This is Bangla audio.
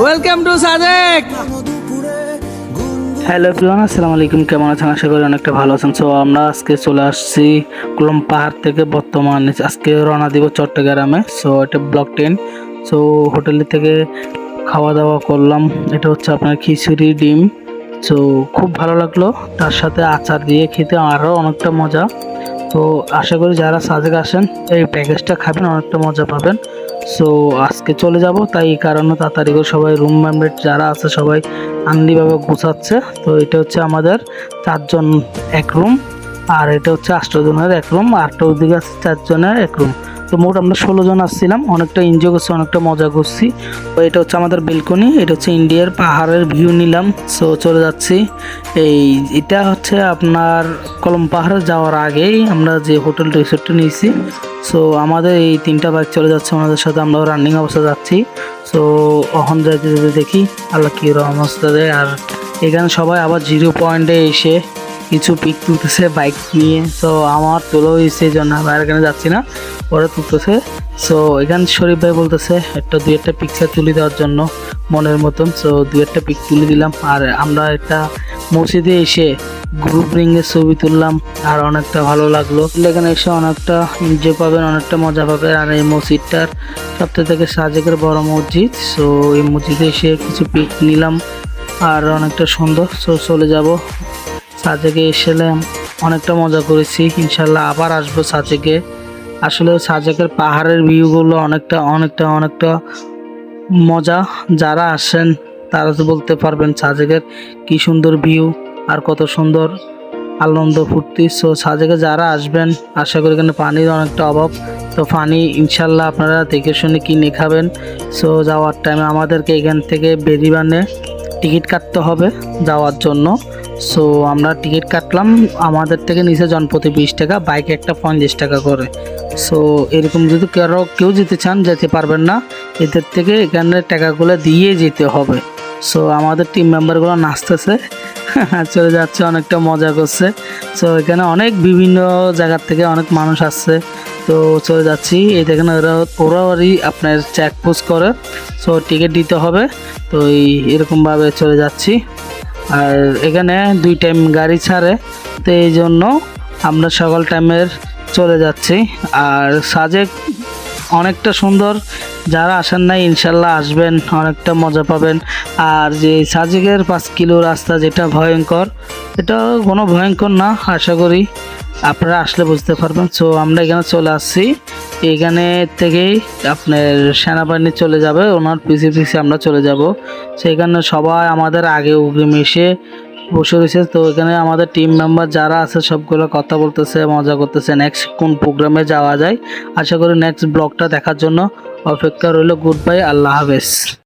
Welcome to Sadek hello everyone আসসালামু আলাইকুম কেমন আছেন? আশা করি অনেকটা ভালো আছেন। সো আমরা আজকে চলে আসছি কুলম পাহাড় থেকে বর্তমানে। আজকে রওনা দিব চট্টগ্রামে। সো এটা ব্লক টেন। সো হোটেল থেকে খাওয়া দাওয়া করলাম। এটা হচ্ছে আপনার খিচুড়ি ডিম। সো খুব ভালো লাগল। তার সাথে আচার দিয়ে খেতে আরও অনেকটা মজা। তো আশা করি যারা সাজেক আসেন, এই প্যাকেজটা খাবেন, অনেকটা মজা পাবেন। সো আজকে চলে যাব, তাই এই কারণে তাড়াতাড়ি করে সবাই রুম মেম্বার যারা আছে, সবাই আন্দিভাবে গোছাচ্ছে। তো এটা হচ্ছে আমাদের চারজন এক রুম আর এটা হচ্ছে আষ্টজনের এক রুম আটটা ওদিকে আছে চারজনের এক রুম তো মোট আমরা ষোলো জন আসছিলাম। অনেকটা এনজয় করছি, অনেকটা মজা করছি। তো এটা হচ্ছে আমাদের বেলকনি, এটা হচ্ছে ইন্ডিয়ার পাহাড়ের ভিউ নিলাম। সো চলে যাচ্ছি। এই, এটা হচ্ছে আপনার কলম পাহাড়ে যাওয়ার আগেই আমরা যে হোটেল রিসোর্টটা নিয়েছি। সো আমাদের এই তিনটা বাইক চলে যাচ্ছে আমাদের সাথে আমরা রানিং অবস্থা যাচ্ছি। সো অহন যাইতে দেখি, আল্লাহ কী অবস্থা দেয় আর এখানে সবাই আবার জিরো পয়েন্টে এসে কিছু পিক তুলতেছে বাইক নিয়ে। সো আমার তোলো হয়েছে জন্য আর এখানে যাচ্ছি না। ওরা তুলতেছে। সো এখানে শরীফ ভাই বলতেছে, একটা দুই একটা পিকচার তুলে দেওয়ার জন্য মনের মতন। সো দুই একটা পিক তুলে দিলাম। আর আমরা একটা মসজিদে এসে গ্রুপ রিংয়ের ছবি তুললাম। আর অনেকটা ভালো লাগল। এখানে এসে অনেকটা এনজয় পাবেন, অনেকটা মজা পাবেন। আর এই মসজিদটার সবথেকে থেকে সাজেকের বড় মসজিদ। সো এই মসজিদে এসে কিছু পিক নিলাম। আর অনেকটা সুন্দর। সো চলে যাব। সাজেকে এসেলাম অনেকটা মজা করেছি, ইনশাল্লাহ আবার আসব সাজেকে আসলে সাজেকের পাহাড়ের ভিউগুলো অনেকটা অনেকটা অনেকটা মজা। যারা আসেন, তারা তো বলতে পারবেন সাজেকের কি সুন্দর ভিউ আর কত সুন্দর আনন্দ ফুর্তি। সো সাজেকে যারা আসবেন, আশা করি এখানে পানির অনেকটা অভাব। তো পানি ইনশাল্লাহ আপনারা দেখে শুনে কিনে খাবেন। সো যাওয়ার টাইমে আমাদেরকে এখান থেকে বেরিবানে টিকিট কাটতে হবে যাওয়ার জন্য। সো আমরা টিকিট কাটলাম। আমাদের থেকে নিচে জনপ্রতি বিশ টাকা বাইকে একটা পঞ্চাশ টাকা করে। সো এরকম যদি কারও কেউ যেতে চান, যেতে পারবেন না, এদের থেকে এখানে টাকাগুলো দিয়ে যেতে হবে। সো আমাদের টিম মেম্বারগুলো নাচতেছে, চলে যাচ্ছে, অনেকটা মজা করছে। সো এখানে অনেক বিভিন্ন জায়গার থেকে অনেক মানুষ আসছে। তো, চলে যাচ্ছি। এই দেখেন, ওরা ওরা ওরই আপনার চেক পোস্ট করে। সো টিকিট দিতে হবে। তো, এই এরকমভাবে চলে যাচ্ছি। আর এখানে দুই টাইম গাড়ি ছাড়ে, তো এই জন্য আমরা সকাল টাইমের চলে যাচ্ছি। আর সাজেক অনেকটা সুন্দর, যারা আসেন নাই, ইনশাল্লাহ আসবেন, অনেকটা মজা পাবেন। আর যে সাজেকের পাঁচ কিলো রাস্তা যেটা ভয়ঙ্কর এটা কোনো ভয়ঙ্কর না, আশা করি আপনারা আসলে বুঝতে পারবেন। সো আমরা এখানে চলে আসছি। এখানে থেকেই আপনার সেনাবাহিনী চলে যাবে, ওনার পিছে পিছে আমরা চলে যাব। সেখানে সবাই আমাদের আগে উগে মিশে বসে রয়েছে। তো এখানে আমাদের টিম মেম্বার যারা আছে, সবগুলো কথা বলতেছে, মজা করতেছে। নেক্সট কোন প্রোগ্রামে যাওয়া যায়? আশা করি নেক্সট ব্লগটা দেখার জন্য অপেক্ষা রইল। গুড বাই আল্লাহ হাফেজ।